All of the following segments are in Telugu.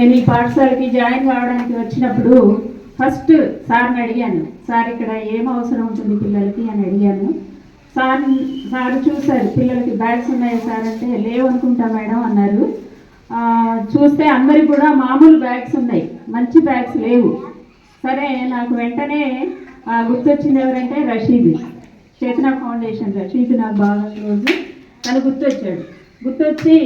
నేను ఈ పాఠశాలకి జాయిన్ కావడానికి వచ్చినప్పుడు ఫస్ట్ సార్ని అడిగాను సార్ ఇక్కడ ఏం అవసరం ఉంటుంది పిల్లలకి? అని అడిగాను. సార్ సార్ చూశారు పిల్లలకి బ్యాగ్స్ ఉన్నాయా సార్? అంటే లేవు అనుకుంటా మేడం అన్నారు. చూస్తే అందరికి కూడా మామూలు బ్యాగ్స్ ఉన్నాయి మంచి బ్యాగ్స్ లేవు. సరే నాకు వెంటనే గుర్తొచ్చింది ఎవరంటే రషీద్ చేతన ఫౌండేషన్ రషీద్ నాకు బాగా రోజు తను గుర్తొచ్చాడు. గుర్తొచ్చి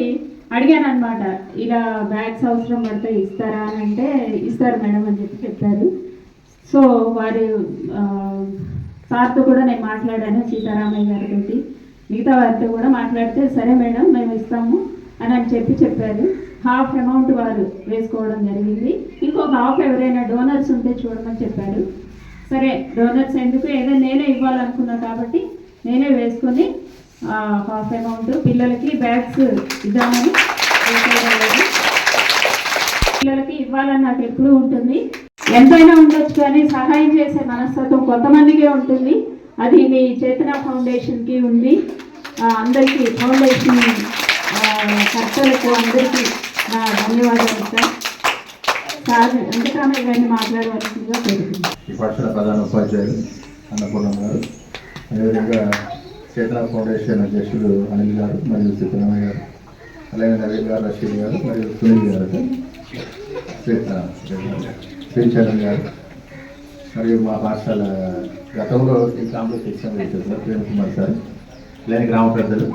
అడిగాను అనమాట ఇలా బ్యాగ్స్ అవసరం పడితే ఇస్తారా అని అంటే ఇస్తారు మేడం అని చెప్పి చెప్పారు. సో వారి సార్తో కూడా నేను మాట్లాడాను సీతారామయ్య గారితో మిగతా వారితో కూడా మాట్లాడితే సరే మేడం మేము ఇస్తాము అని అని చెప్పి చెప్పారు. హాఫ్ అమౌంట్ వారు వేసుకోవడం జరిగింది. ఇంకొక హాఫ్ ఎవరైనా డోనర్స్ ఉంటే చూడమని చెప్పారు. సరే డోనర్స్ ఎందుకు? ఏదో నేనే ఇవ్వాలనుకున్నా కాబట్టి నేనే వేసుకొని హాఫ్ అమౌంట్ పిల్లలకి బ్యాగ్స్ ఇద్దామని పిల్లలకి ఇవ్వాలని నాకు ఎప్పుడూ ఉంటుంది. ఎంతైనా ఉండొచ్చు కానీ సహాయం చేసే మనస్తత్వం కొంతమందికే ఉంటుంది. అది మీ చేతన ఫౌండేషన్కి ఉంది. అందరికీ ఫౌండేషన్ కర్తలకు అందరికీ నా ధన్యవాదాలు సార్. సార్ వెంకటరామయ్య ఇవన్నీ మాట్లాడవలసిందిగా కోరుతున్నాను పాఠశాల ప్రధాన ఉపాధ్యాయులు అన్నపూర్ణ గారు. అదేవిధంగా చేతన ఫౌండేషన్ అధ్యక్షులు అనిల్ గారు మరియు సిద్ధరామయ్య గారు అలాగే నవీన్ గారు రషీద్ గారు మరియు సునీల్ గారు. శ్రీచరణ్ గారు. మరియు మా పాఠశాల గతంలో ఈ కాంప్లెక్స్ ఎగ్జామ్ చేశారు సార్ ప్రేమ్ కుమార్ సార్ లేని గ్రామ పెద్దలు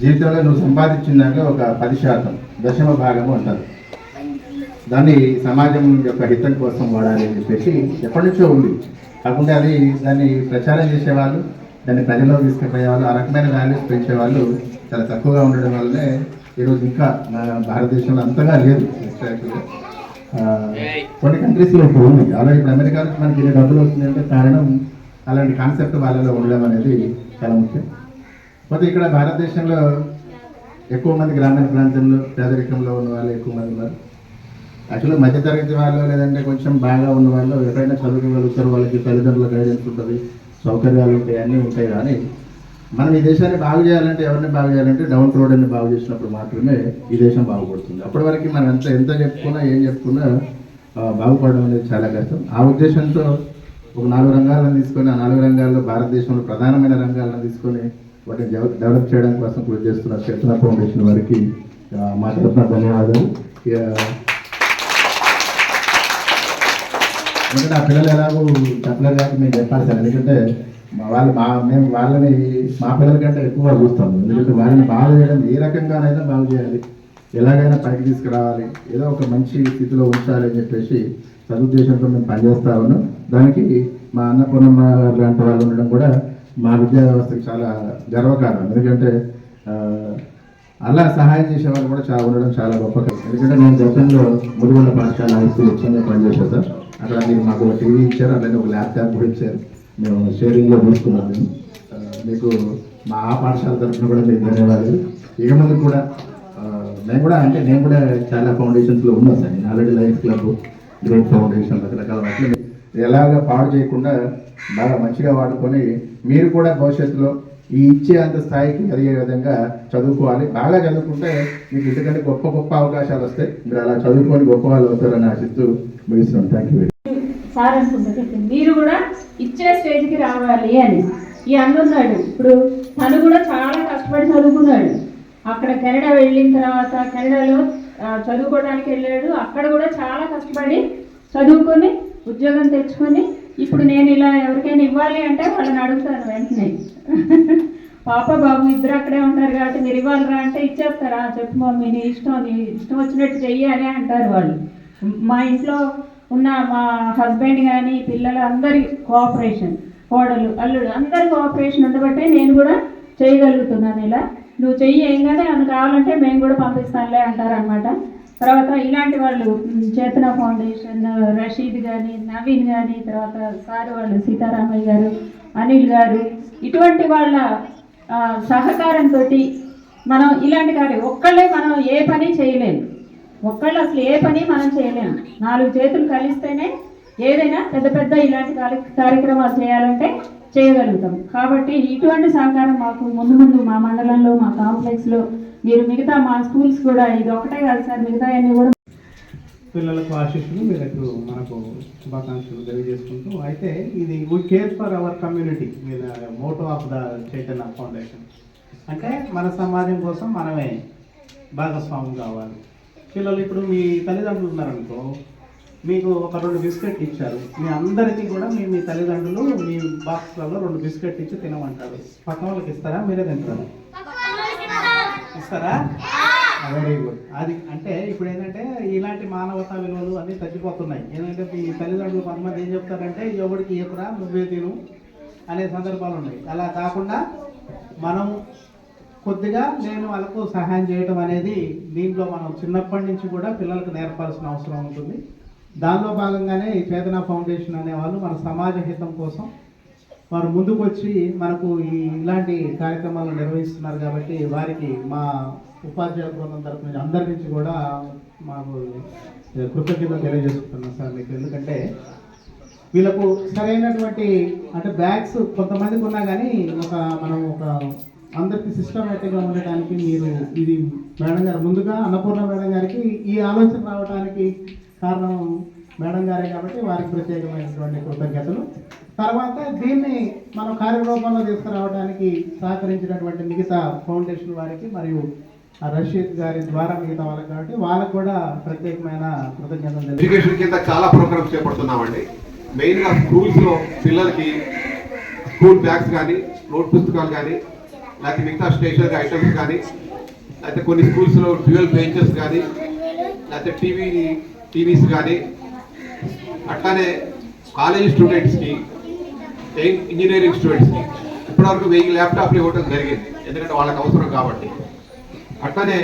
జీవితంలో నువ్వు సంపాదించినాక ఒక పది శాతం దశమ భాగము అంటారు. దాన్ని సమాజం యొక్క హితం కోసం వాడాలి అని చెప్పేసి ఎప్పటి నుంచో ఉంది. కాకుండా అది దాన్ని ప్రచారం చేసేవాళ్ళు దాన్ని ప్రజల్లో తీసుకుపోయేవాళ్ళు ఆ రకమైన వాల్యూస్ పెంచేవాళ్ళు చాలా తక్కువగా ఉండడం వల్లనే ఈరోజు ఇంకా మన భారతదేశంలో అంతగా లేదు యాక్చువల్గా కొన్ని కంట్రీస్లో ఇప్పుడు ఉంది. అలాగే ఇప్పుడు అమెరికా నుంచి మనకి ఇన్ని డబ్బులు వస్తుందంటే కారణం అలాంటి కాన్సెప్ట్ వాళ్ళలో ఉండడం అనేది చాలా ముఖ్యం. పోతే ఇక్కడ భారతదేశంలో ఎక్కువ మంది గ్రామీణ ప్రాంతంలో పేదరికంలో ఉన్న వాళ్ళు ఎక్కువ మంది ఉన్నారు. యాక్చువల్గా మధ్యతరగతి వాళ్ళు లేదంటే కొంచెం బాగా ఉన్న వాళ్ళు ఎవరైనా చదువుకోగలుగుతారు వాళ్ళకి తల్లిదండ్రుల గైడెన్స్ ఉంటుంది సౌకర్యాలు ఉంటాయి అన్నీ ఉంటాయి కానీ మనం ఈ దేశాన్ని బాగు చేయాలంటే ఎవరిని బాగు చేయాలంటే డౌన్ రోడ్ని బాగు చేసినప్పుడు మాత్రమే ఈ దేశం బాగుపడుతుంది. అప్పటి వరకు మనం ఎంత ఎంత చెప్పుకున్నా ఏం చెప్పుకున్నా బాగుపడడం అనేది చాలా కష్టం. ఆ ఉద్దేశంతో ఒక నాలుగు రంగాలను తీసుకొని ఆ నాలుగు రంగాల్లో భారతదేశంలో ప్రధానమైన రంగాలను తీసుకొని వాటిని డెవలప్ చేయడం కోసం కృషి చేస్తున్న చేతన ఫౌండేషన్ వారికి మా తరఫున ధన్యవాదాలు. ఎందుకంటే ఆ పిల్లలు ఎలాగో చెప్పలేదు కాబట్టి మేము చెప్పాలి సార్. ఎందుకంటే వాళ్ళు మా మేము వాళ్ళని మా పిల్లల కంటే ఎక్కువగా చూస్తాము ఎందుకంటే వాళ్ళని బాగు చేయడం ఏ రకంగానైనా బాగు చేయాలి. ఎలాగైనా పైకి తీసుకురావాలి. ఏదో ఒక మంచి స్థితిలో ఉంచాలి అని చెప్పేసి సదుద్దేశంతో మేము పనిచేస్తా ఉన్నాం. దానికి మా అన్నపూర్ణమ్మ లాంటి వాళ్ళు ఉండడం కూడా మా విద్యా వ్యవస్థకు చాలా గర్వకారణం. ఎందుకంటే అలా సహాయం చేసే వాళ్ళు కూడా చాలా ఉండడం చాలా గొప్ప ఎందుకంటే నేను గతంలో ముదిగొండ పాఠశాల హై స్కూల్ వచ్చింది పనిచేశాను సార్. అట్లా మీరు మాకు ఒక టీవీ ఇచ్చారు అలాగే ఒక ల్యాప్టాప్ కూడా ఇచ్చారు. మేము షేరింగ్లో చూసుకున్నాం మేము. మీకు మా ఆ పాఠశాల తరఫున కూడా మీకు ధన్యవాదాలు. ఇక ముందు కూడా నేను కూడా అంటే నేను కూడా చాలా ఫౌండేషన్స్లో ఉన్నాను సార్. నేను already life club great foundation రకరకాల వాటిని ఎలాగ పాడు చేయకుండా బాగా మంచిగా వాడుకొని మీరు కూడా భవిష్యత్తులో ఈ ఇచ్చే అంత స్థాయికి ఎదిగే విధంగా చదువుకోవాలి. బాగా చదువుకుంటే మీకు ఎందుకంటే గొప్ప గొప్ప అవకాశాలు వస్తాయి. మీరు అలా చదువుకొని గొప్ప వాళ్ళు అవుతారని ఆశిస్తూ ముగిస్తున్నాను థ్యాంక్ యూ సార్ అనుకుంటుంది. మీరు కూడా ఇచ్చే స్టేజ్కి రావాలి అని. ఈ అన్నున్నాడు ఇప్పుడు తను కూడా చాలా కష్టపడి చదువుకున్నాడు. అక్కడ కెనడా వెళ్ళిన తర్వాత కెనడాలో చదువుకోవడానికి వెళ్ళాడు. అక్కడ కూడా చాలా కష్టపడి చదువుకొని ఉద్యోగం తెచ్చుకొని ఇప్పుడు నేను ఇలా ఎవరికైనా ఇవ్వాలి అంటే వాళ్ళని అడుగుతాను వెంటనే. పాప బాబు ఇద్దరు అక్కడే ఉంటారు కాబట్టి మీరు ఇవ్వాలరా అంటే ఇచ్చేస్తారా? చెప్పు మమ్మీ నీ ఇష్టం నీ ఇష్టం వచ్చినట్టు చెయ్యి అని అంటారు వాళ్ళు. మా ఇంట్లో ఉన్న మా హస్బెండ్ కానీ పిల్లలు అందరి కోఆపరేషన్ కోడలు అల్లుడు అందరి కోఆపరేషన్ ఉండబట్టే నేను కూడా చేయగలుగుతున్నాను ఇలా. నువ్వు చెయ్యి ఏం కానీ అది కావాలంటే మేము కూడా పంపిస్తానులే అంటారనమాట తర్వాత ఇలాంటి వాళ్ళు చేతన ఫౌండేషన్ రషీద్ కానీ నవీన్ కానీ తర్వాత సార్ వాళ్ళు సీతారామయ్య గారు అనిల్ గారు ఇటువంటి వాళ్ళ సహకారంతో మనం ఇలాంటి కార్యం ఒక్కళ్ళే మనం ఏ పని చేయలేము. ఒక్కళ్ళు అసలు ఏ పని మనం చేయలేము. నాలుగు చేతులు కలిస్తేనే ఏదైనా పెద్ద పెద్ద ఇలాంటి కార్యక్రమాలు చేయాలంటే చేయగలుగుతాం. కాబట్టి ఇటువంటి సహకారం మాకు ముందు ముందు మా మండలంలో మా కాంప్లెక్స్లో మీరు మిగతా మా స్కూల్స్ కూడా ఇది ఒకటే కాదు సార్ మిగతా అన్ని కూడా పిల్లలకు ఆశీస్సులు వీళ్ళకు మనకు శుభాకాంక్షలు తెలియజేసుకుంటూ అయితే ఇది we care for our community వీళ్ళ motto of the Chaitanya foundation. అంటే మన సమాజం కోసం మనమే భాగస్వామ్యం కావాలి. పిల్లలు ఇప్పుడు మీ తల్లిదండ్రులు ఉన్నారనుకో మీకు ఒక రెండు బిస్కెట్ ఇచ్చారు. మీ అందరికీ కూడా మీ మీ తల్లిదండ్రులు మీ బాక్స్లలో రెండు బిస్కెట్ ఇచ్చి తినమంటారు. పక్కన వాళ్ళకి ఇస్తారా? మీరే తింటారా? ఇస్తారా? వెరీ గుడ్ అది అంటే ఇప్పుడు ఏంటంటే ఇలాంటి మానవతా విలువలు అన్నీ తగ్గిపోతున్నాయి. ఏంటంటే ఈ తల్లిదండ్రులు కొంతమంది ఏం చెప్తారంటే ఎవరికి ఈయకురా నువ్వే తిను అనే సందర్భాలు ఉన్నాయి. అలా కాకుండా మనం కొద్దిగా నేను వాళ్ళకు సహాయం చేయడం అనేది దీంట్లో మనం చిన్నప్పటి నుంచి కూడా పిల్లలకు నేర్పాల్సిన అవసరం ఉంటుంది. దానిలో భాగంగానే ఈ చేతన ఫౌండేషన్ అనే వాళ్ళు మన సమాజ హితం కోసం వారు ముందుకు వచ్చి మనకు ఈ ఇలాంటి కార్యక్రమాలు నిర్వహిస్తున్నారు కాబట్టి వారికి మా ఉపాధ్యాయ బృందం తరపు నుంచి అందరి నుంచి కూడా మాకు కృతజ్ఞత తెలియజేసుకుంటున్నాం సార్ మీకు. ఎందుకంటే వీళ్ళకు సరైనటువంటి అంటే బ్యాగ్స్ కొంతమందికి ఉన్నా కానీ ఒక మనం ఒక అందరికి సిస్టమేటిక్గా ఉండటానికి మీరు ఇది మేడం గారు ముందుగా అన్నపూర్ణ మేడం గారికి ఈ ఆలోచన రావడానికి కారణం మేడం గారే కాబట్టి వారికి ప్రత్యేకమైనటువంటి కృతజ్ఞతలు. తర్వాత దీన్ని మనం కార్యరూపంలో తీసుకురావడానికి సహకరించినటువంటి మిగతా ఫౌండేషన్ వారికి మరియు రషీద్ గారి ద్వారా మిగతా వాళ్ళకి కాబట్టి వాళ్ళకు కూడా ప్రత్యేకమైన కృతజ్ఞతలు ఎడ్యుకేషన్ కింద చాలా ప్రోగ్రామ్స్ చేపడుతున్నామండి. మెయిన్గా స్కూల్స్లో పిల్లలకి స్కూల్ బ్యాగ్స్ కానీ నోట్ పుస్తకాలు కానీ లేకపోతే మిగతా స్టేషనరీ ఐటమ్స్ కానీ లేకపోతే కొన్ని స్కూల్స్లో డ్యూయల్ బెంచెస్ కానీ లేకపోతే టీవీ టీవీస్ కానీ అట్లానే కాలేజ్ స్టూడెంట్స్కి ఇంజనీరింగ్ స్టూడెంట్స్కి ఇప్పటివరకు వెయ్యి ల్యాప్టాప్లు ఇవ్వడం జరిగింది ఎందుకంటే వాళ్ళకి అవసరం కాబట్టి. అట్లానే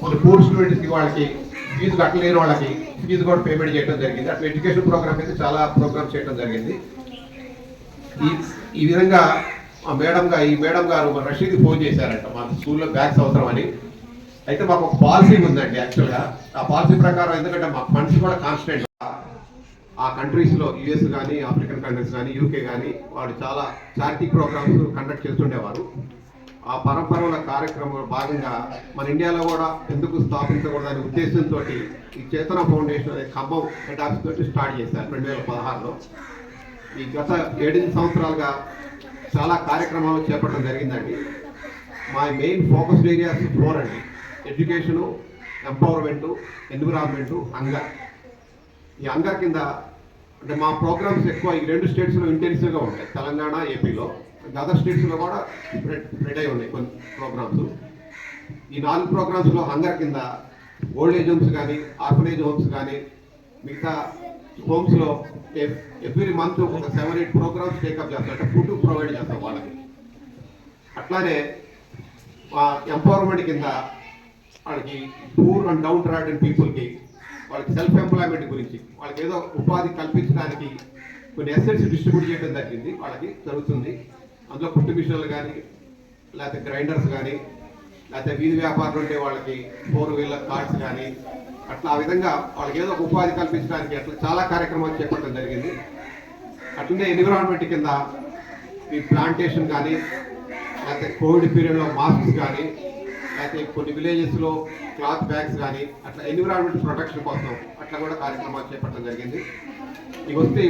కొన్ని పూర్ స్టూడెంట్స్కి వాళ్ళకి ఫీజు కట్టలేని వాళ్ళకి ఫీజు కూడా పేమెంట్ చేయడం జరిగింది. అట్లా ఎడ్యుకేషన్ ప్రోగ్రామ్ అయితే చాలా ప్రోగ్రామ్ చేయడం జరిగింది. ఈ ఈ విధంగా మా మేడం గారు ఈ మేడం గారు మా రషీద్ ఫోన్ చేశారంట మా స్కూల్లో బ్యాగ్స్ అవసరం అని. అయితే మాకు ఒక పాలసీ ఉందండి యాక్చువల్గా ఆ పాలసీ ప్రకారం ఎందుకంటే మా ఫండ్స్ కూడా కాన్స్టెంట్ ఆ కంట్రీస్లో యుఎస్ కానీ ఆఫ్రికన్ కంట్రీస్ కానీ యూకే కానీ వాళ్ళు చాలా చారిటీ ప్రోగ్రామ్స్ కండక్ట్ చేస్తుండేవారు. ఆ పరంపరల కార్యక్రమంలో భాగంగా మన ఇండియాలో కూడా ఎందుకు స్థాపించకూడదనే ఉద్దేశంతో ఈ చేతన ఫౌండేషన్ అనే ఖమ్మం హెడ్ ఆఫీస్ తోటి స్టార్ట్ చేశారు రెండు వేల పదహారులో. ఈ గత ఏడెనిమిది సంవత్సరాలుగా చాలా కార్యక్రమాలు చేపట్టడం జరిగిందండి. మా మెయిన్ ఫోకస్ ఏరియాస్ ఫోర్ అండి. ఎడ్యుకేషను ఎంపవర్మెంటు ఎన్విరాన్మెంటు హంగర్ ఈ హంగర్ కింద అంటే మా ప్రోగ్రామ్స్ ఎక్కువ ఈ రెండు స్టేట్స్లో ఇంటెన్సివ్గా ఉంటాయి. తెలంగాణ ఏపీలో అదర్ స్టేట్స్లో కూడా స్ప్రెడ్ స్ప్రెడ్ అయి ఉన్నాయి కొన్ని ప్రోగ్రామ్స్ ఈ నాలుగు ప్రోగ్రామ్స్లో హంగర్ కింద ఓల్డ్ ఏజ్ హోమ్స్ కానీ ఆర్ఫనేజ్ హోమ్స్ కానీ మిగతా హోమ్స్లో ఎవ్రీ మంత్ ఒక seven eight programmes take up చేస్తాం అంటే ఫుడ్ ప్రొవైడ్ చేస్తాం వాళ్ళకి. అట్లానే ఎంపవర్మెంట్ కింద వాళ్ళకి పూర్ అండ్ డౌన్ ట్రాడెడ్ పీపుల్కి వాళ్ళకి సెల్ఫ్ ఎంప్లాయ్మెంట్ గురించి వాళ్ళకి ఏదో ఉపాధి కల్పించడానికి కొన్ని ఎసెట్స్ డిస్ట్రిబ్యూట్ చేయడం జరిగింది. వాళ్ళకి జరుగుతుంది. అందులో కుట్టు మిషన్లు కానీ లేకపోతే గ్రైండర్స్ కానీ లేకపోతే వీధి వ్యాపారులు ఉండే వాళ్ళకి ఫోర్ వీలర్ కార్డ్స్ కానీ అట్లా ఆ విధంగా వాళ్ళకి ఏదో ఒక ఉపాధి కల్పించడానికి అట్లా చాలా కార్యక్రమాలు చేపట్టడం జరిగింది. అట్లనే ఎన్విరాన్మెంట్ కింద ఈ ప్లాంటేషన్ కానీ లేకపోతే కోవిడ్ పీరియడ్లో మాస్క్స్ కానీ లేకపోతే కొన్ని విలేజెస్లో క్లాత్ బ్యాగ్స్ కానీ అట్లా ఎన్విరాన్మెంట్ ప్రొటెక్షన్ కోసం అట్లా కూడా కార్యక్రమాలు చేపట్టడం జరిగింది. ఇవి వస్తే